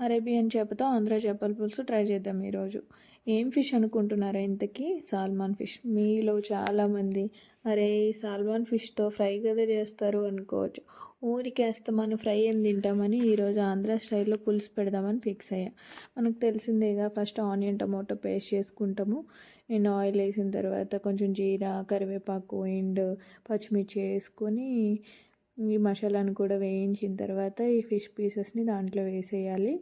Arabian చేపతో Andhra చేపల పులుసు try చేద్దాం ఈరోజు. ఏం ఫిష్ అనుకుంటున్నారా ఇంతకీ? Salmon fish. మీలో చాలామంది అరే ఈ సాల్మాన్ ఫిష్తో ఫ్రై కదా చేస్తారు అనుకోవచ్చు. ఊరికేస్తే మనం ఫ్రై ఏం తింటామని ఈరోజు ఆంధ్ర స్టైల్లో పులుసు పెడదామని ఫిక్స్ అయ్యా. మనకు తెలిసిందేగా ఫస్ట్ ఆనియన్ టమాటో పేస్ట్ చేసుకుంటాము. నేను ఆయిల్ వేసిన తర్వాత కొంచెం జీరా కరివేపాకు అండ్ పచ్చిమిర్చి వేసుకొని ఈ మసాలాను కూడా వేయించిన తర్వాత ఈ ఫిష్ పీసెస్ని దాంట్లో వేసేయాలి.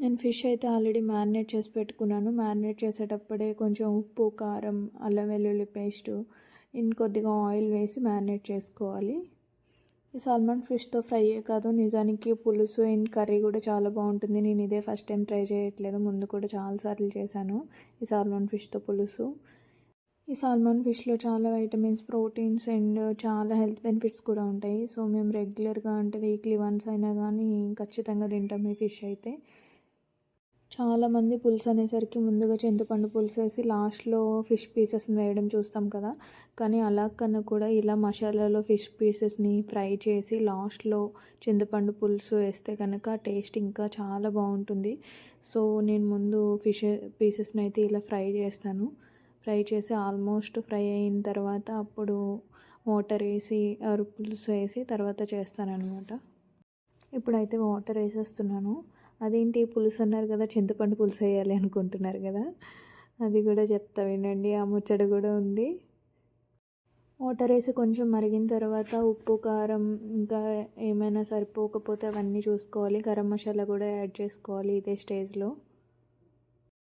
నేను ఫిష్ అయితే ఆల్రెడీ మ్యారినేట్ చేసి పెట్టుకున్నాను. మ్యారినేట్ చేసేటప్పుడే కొంచెం ఉప్పు కారం అల్లం వెల్లుల్లి పేస్ట్ ఇంకొద్దిగా ఆయిల్ వేసి మ్యారినేట్ చేసుకోవాలి. ఈ సాల్మన్ ఫిష్తో ఫ్రై కాదు నిజానికి పులుసు అండ్ కర్రీ కూడా చాలా బాగుంటుంది. నేను ఇదే ఫస్ట్ టైం ట్రై చేయట్లేదు. ముందు కూడా చాలాసార్లు చేశాను ఈ సాల్మన్ ఫిష్తో పులుసు. ఈ సాల్మన్ ఫిష్లో చాలా వైటమిన్స్ ప్రోటీన్స్ అండ్ చాలా హెల్త్ బెనిఫిట్స్ కూడా ఉంటాయి. సో మేము రెగ్యులర్గా అంటే వీక్లీ వన్స్ అయినా కానీ ఖచ్చితంగా తింటాం ఈ ఫిష్ అయితే. చాలామంది పులుసు అనేసరికి ముందుగా చింతపండు పులుసు వేసి లాస్ట్లో ఫిష్ పీసెస్ని వేయడం చూస్తాం కదా. కానీ అలా కన్నా కూడా ఇలా మసాలాలో ఫిష్ పీసెస్ని ఫ్రై చేసి లాస్ట్లో చింతపండు పులుసు వేస్తే కనుక టేస్ట్ ఇంకా చాలా బాగుంటుంది. సో నేను ముందు ఫిష్ పీసెస్ని అయితే ఇలా ఫ్రై చేస్తాను. ఫ్రై చేసి ఆల్మోస్ట్ ఫ్రై అయిన తర్వాత అప్పుడు వాటర్ వేసి పులుసు వేసి తర్వాత చేస్తానన్నమాట. ఇప్పుడైతే వాటర్ వేసేస్తున్నాను. అదేంటి పులుసు అన్నారు కదా చింతపండు పులుసు వేయాలి అనుకుంటున్నారు కదా. అది కూడా చెప్తా వినండి ఆ ముచ్చట కూడా ఉంది. వాటర్ వేసి కొంచెం మరిగిన తర్వాత ఉప్పు కారం ఇంకా ఏమైనా సరిపోకపోతే అవన్నీ చూసుకోవాలి. గరం మసాలా కూడా యాడ్ చేసుకోవాలి ఇదే స్టేజ్లో.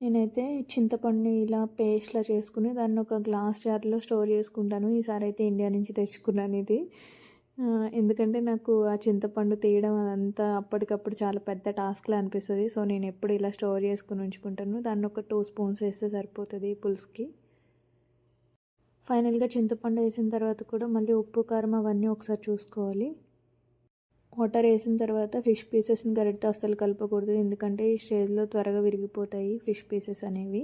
నేనైతే చింతపండు ఇలా పేస్ట్లా చేసుకుని దాన్ని ఒక గ్లాస్ జార్లో స్టోర్ చేసుకుంటాను. ఈసారి అయితే ఇండియా నుంచి తెచ్చుకున్నాను ఇది. ఎందుకంటే నాకు ఆ చింతపండు తీయడం అదంతా అప్పటికప్పుడు చాలా పెద్ద టాస్క్లా అనిపిస్తుంది. సో నేను ఎప్పుడు ఇలా స్టోర్ చేసుకుని ఉంచుకుంటాను. దాన్ని ఒక టూ స్పూన్స్ వేస్తే సరిపోతుంది పులుసుకి. ఫైనల్గా చింతపండు వేసిన తర్వాత కూడా మళ్ళీ ఉప్పు కారం అవన్నీ ఒకసారి చూసుకోవాలి. వాటర్ వేసిన తర్వాత ఫిష్ పీసెస్ని గరిటతో అస్సలు కలపకూడదు. ఎందుకంటే ఈ స్టేజ్లో త్వరగా విరిగిపోతాయి ఫిష్ పీసెస్ అనేవి.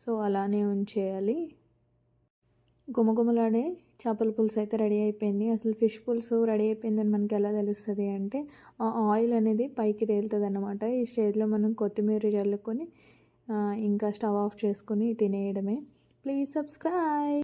సో అలానే ఉంచేయాలి. గుమగుమలాడే చేపల పులుసు అయితే రెడీ అయిపోయింది. అసలు ఫిష్ పులుసు రెడీ అయిపోయిందని మనకి ఎలా తెలుస్తుంది అంటే ఆ ఆయిల్ అనేది పైకి తేలుతుంది అనమాట ఈ స్టేజ్లో మనం కొత్తిమీర చల్లుకొని ఇంకా స్టవ్ ఆఫ్ చేసుకొని తినేయడమే. Please subscribe!